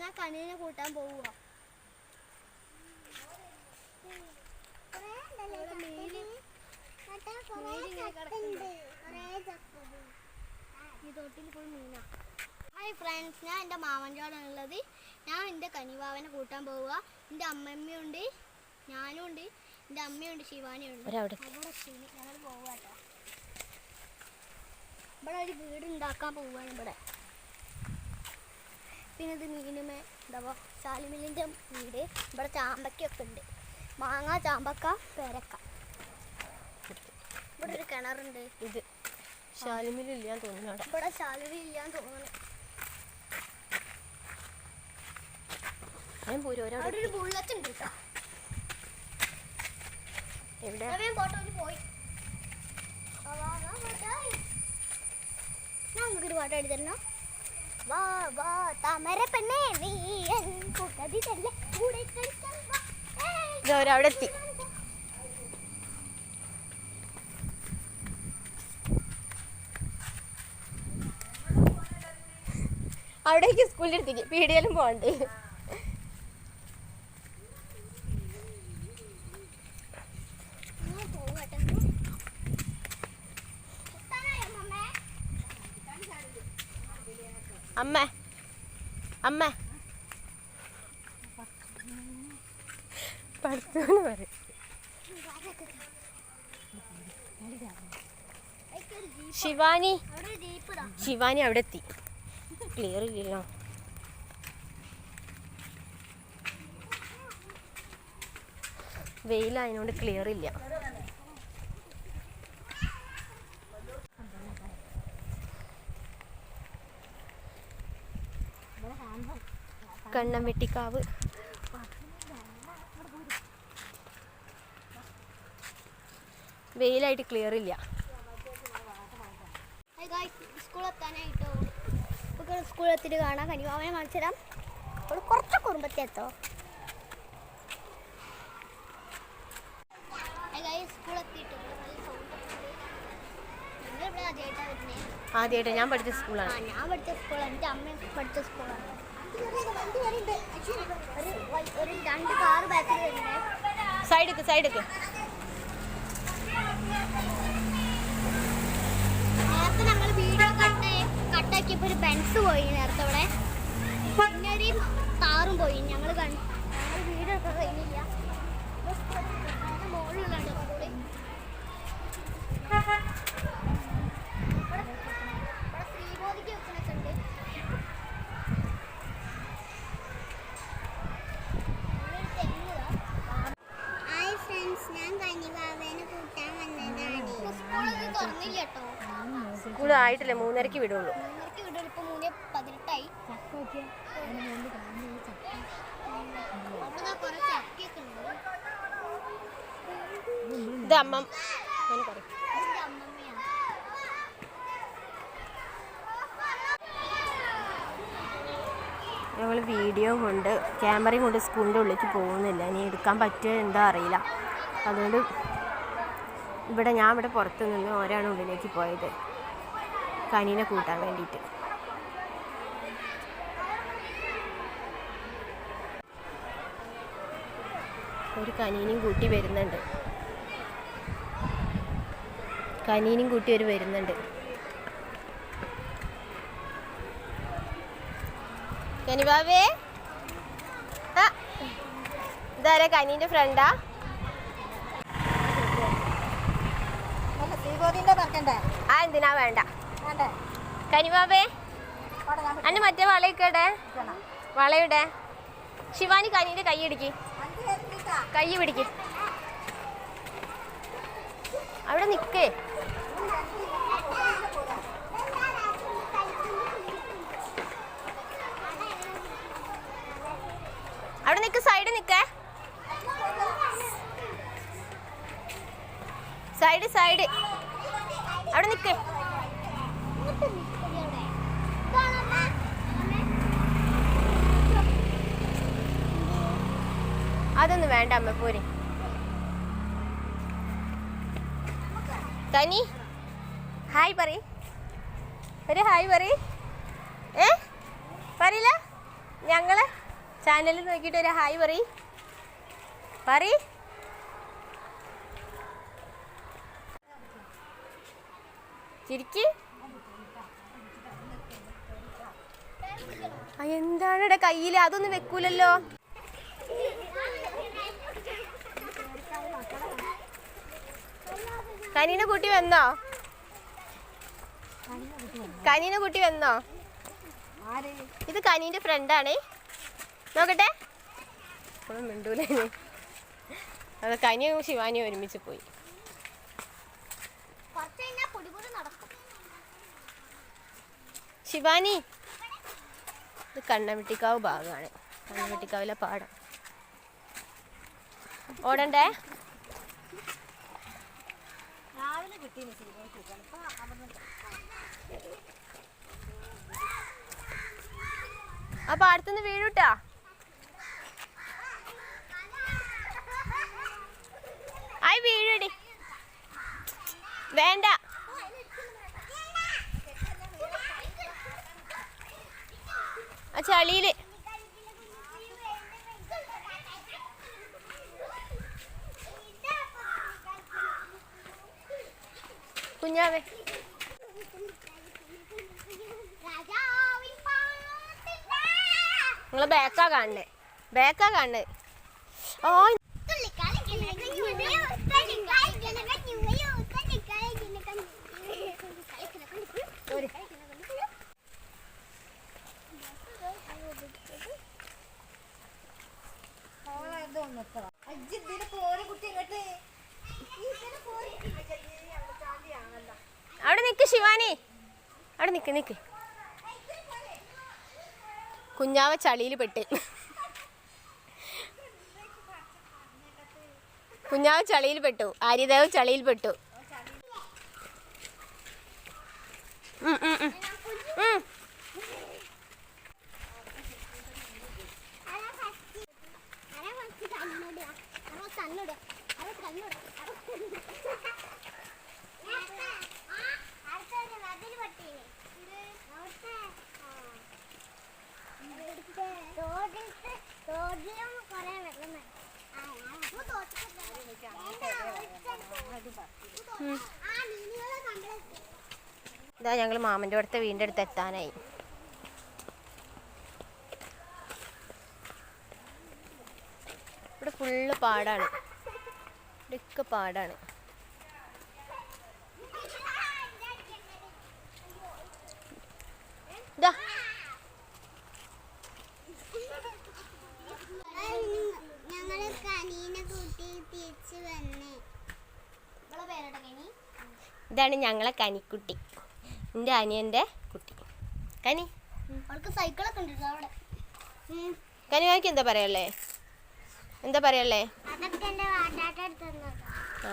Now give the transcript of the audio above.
ഞാൻ കണ്ണിനെ കൂട്ടാൻ പോവുക. ഈ തോട്ടിൽ ഫുൾ മീനാ. ഹായ് ഫ്രണ്ട്സ് ഞാൻ എന്റെ മാമന്റെയോടാണുള്ളത് ഞാൻ എന്റെ കനിവാവനെ കൂട്ടാൻ പോവുക. എന്റെ അമ്മമ്മയുണ്ട് ഞാനും ഉണ്ട് എന്റെ അമ്മയുണ്ട് ശിവാനിയുണ്ട് അവിടെ ഞങ്ങൾ പോവുക കേട്ടോ ഇവിടെ ഒരു വീട് ഉണ്ടാക്കാൻ പോവുകയാണ് ഇവിടെ. പിന്നെ ഇത് മീനുമേ എന്താ ശാലിമില്ലിന്റെ വീട്. ഇവിടെ ചാമ്പക്കൊക്കെ ഉണ്ട്. മാങ്ങ ചാമ്പക്ക പേരക്ക. ഇവിടെ ഒരു കിണറുണ്ട്. ഇത് ശാലിമിലില്ല തോന്നുന്നു ഇവിടെ ശാലിമി ഇല്ലാന്ന് തോന്നുന്നു. ഞാൻ പോരും അവിടെ ഒരു ബുള്ളറ്റ് ഉണ്ട് കേട്ടോ. എവിടെ? പോയി. പാട്ട് വാ വാ പെണ്ണേ എൻ കൂട്ടതിരല്ലേ കൂടെ കളിക്കാൻ വാ. ഏയ്. ഇത് അവരവിടെ എത്തി അവിടേക്ക് സ്കൂളിൽ എടുത്തേക്ക് പീടിയാലും പോകണ്ടേ ഞാൻ പോവാട്ടെ. എത്താനായോ മമ്മേ? അമ്മ. അമ്മ. പറയും. ശിവാനി. ശിവാനി അവിടെ എത്തി. ക്ലിയർ ഇല്ലല്ലോ വെയിലായതുകൊണ്ട് ക്ലിയർ ഇല്ല. കണ്ണംവെട്ടിക്കാവ് വെയിലായിട്ട് ക്ലിയർ ഇല്ല. ഹായ് ഗായ്സ് സ്കൂളിൽ എത്താനായിട്ടോ? നമുക്ക് സ്കൂളിൽ എത്തിയിട്ട് കാണാം. കനിവാവനെ കാണിച്ചു തരാം. അവൾ കുറച്ച് കുടുംബത്തെ എത്തോ? ആദ്യമായിട്ട് ഞാൻ പഠിച്ച സ്കൂളാണ് ഞാൻ പഠിച്ച സ്കൂളാണ് എന്റെ അമ്മ പഠിച്ച സ്കൂളാണ് സൈഡക്ക് സൈഡക്ക്. നേരത്തെ ഞങ്ങൾ വീഡിയോ കട്ട് കട്ടാക്കിയപ്പോൾ ഒരു ബെൻസ് പോയി നേരത്തെ ഇവിടെ. പിന്നെ ഒരു താറും പോയി. ഞങ്ങൾ കണ്ടു ഞങ്ങൾ വീഡിയോ ഒക്കെ കഴിഞ്ഞില്ല. അതിന്റെ മുകളിലുണ്ട് സ്കൂൾ ഇവിടെ ഇവിടെ ശ്രീബോധിക്ക് വെക്കണൊക്കെ ഉണ്ട് ഇവിടെ ഒരു തെങ്ങ് ഇതാ. ഹായ് ഫ്രണ്ട്സ് ഞാൻ കനിവാവേനെ കൂട്ടാൻ വന്നതാണ് കേട്ടോ സ്കൂൾ ആയിട്ടില്ല മൂന്നരക്ക് വിടുള്ളൂ. മൂന്നരക്ക് ഇപ്പൊ മൂന്ന് പതിനെട്ടായി. ഇത് അമ്മ ഞങ്ങൾ വീഡിയോ കൊണ്ട് ക്യാമറയും കൊണ്ട് സ്കൂളിന്റെ ഉള്ളിലേക്ക് പോകുന്നില്ല. ഇനി എടുക്കാൻ പറ്റുമോ എന്താ അറിയില്ല. അതുകൊണ്ട് ഇവിടെ ഞാൻ ഇവിടെ പുറത്ത് നിന്ന് ഒരാണ് ഉള്ളിലേക്ക് പോയത്. കനീനെ കൂട്ടാൻ വേണ്ടിയിട്ട്. ഒരു കനീനും കൂട്ടി വരുന്നുണ്ട്. കനീനും കൂട്ടി ഒരു വരുന്നുണ്ട്. കനിബാബേ ഇതാരാ കനീന്റെ ഫ്രണ്ടാ ആ എന്തിനാ വേണ്ട. കനിമാബേ അന്റെ മറ്റേ വളയൊക്കെ വളയുടെ ശിവാനി കനീന്റെ കൈ ഇടിക്ക് കൈ പിടിക്ക്. അവിടെ നിക്കേ. അവിടെ നിക്ക് സൈഡ് നിക്കേ. Side side. അവിടെ അമ്മ? അതൊന്നും വേണ്ട അമ്മ പോരെ. തനി ഹായ് പറ ഒരു ഹായ് പറ ഏ? പറയില്ല? ഞങ്ങളെ ചാനലിൽ നോക്കിയിട്ട് ഒരു ഹായ് പറ പറ ചിരിക്ക്. എന്താണ് കയ്യിൽ അതൊന്നും വെക്കൂലല്ലോ. കനീനെ കൂട്ടി വന്നോ? കനീനെ കൂട്ടി വന്നോ? ഇത് കനീന്റെ ഫ്രണ്ടാണ് നോക്കട്ടെ. മിണ്ടൂലേ അത് കനിയും ശിവാനിയും ഒരുമിച്ച് പോയി കുറച്ച് കഴിഞ്ഞാൽ പൊടി പൊടി നടക്കും ശിവാനി ഇത് കണ്ണമിട്ടിക്കാവ് ഭാഗമാണ്. കണ്ണമിട്ടിക്കാവിലെ പാടം. ഓടണ്ടേ? ആ പാടത്തുനിന്ന് വീഴൂട്ടാ. ആയി വീഴടി. വേണ്ട ആ ചളിയിൽ കുഞ്ഞാവേ. നിങ്ങൾ ബാക്കാ കാണണേ ബാക്കാ കാണണേ ഓ തുള്ളിക്കളി കുട്ടി കിണകഞ്ഞുവയോ, തനിക്കായി കിണകഞ്ഞുവയോ. അവിടെ നിക്ക് ശിവാനി. അവിടെ നിക്ക് നിക്ക്. കുഞ്ഞാവ ചളിയിൽ പെട്ട്. കുഞ്ഞാവ് ചളിയിൽ പെട്ടു. ആര്യദേവ് ചളിയിൽ പെട്ടു. ഉം. അതാ. അതാ ഇതാ ഞങ്ങൾ മാമന്റെ അടുത്ത് വീടിന്റെ അടുത്ത് എത്താനായി. ഇവിടെ ഫുള്ള് പാടാണ്. ഇവിടെയൊക്കെ പാടാണ്. ഇതാ. ഞങ്ങൾ കനീനെ കൂട്ടി തിരിച്ചു വന്നേ. ഇതാണ് ഞങ്ങളെ കനിക്കുട്ടി. എന്റെ അനിയന്റെ കുട്ടി. കനി? കനി സൈക്കിളൊക്കെ ഉണ്ട് അവിടെ. കനിവാക്ക് എന്താ പറയല്ലേ എന്താ പറയല്ലേ ആ.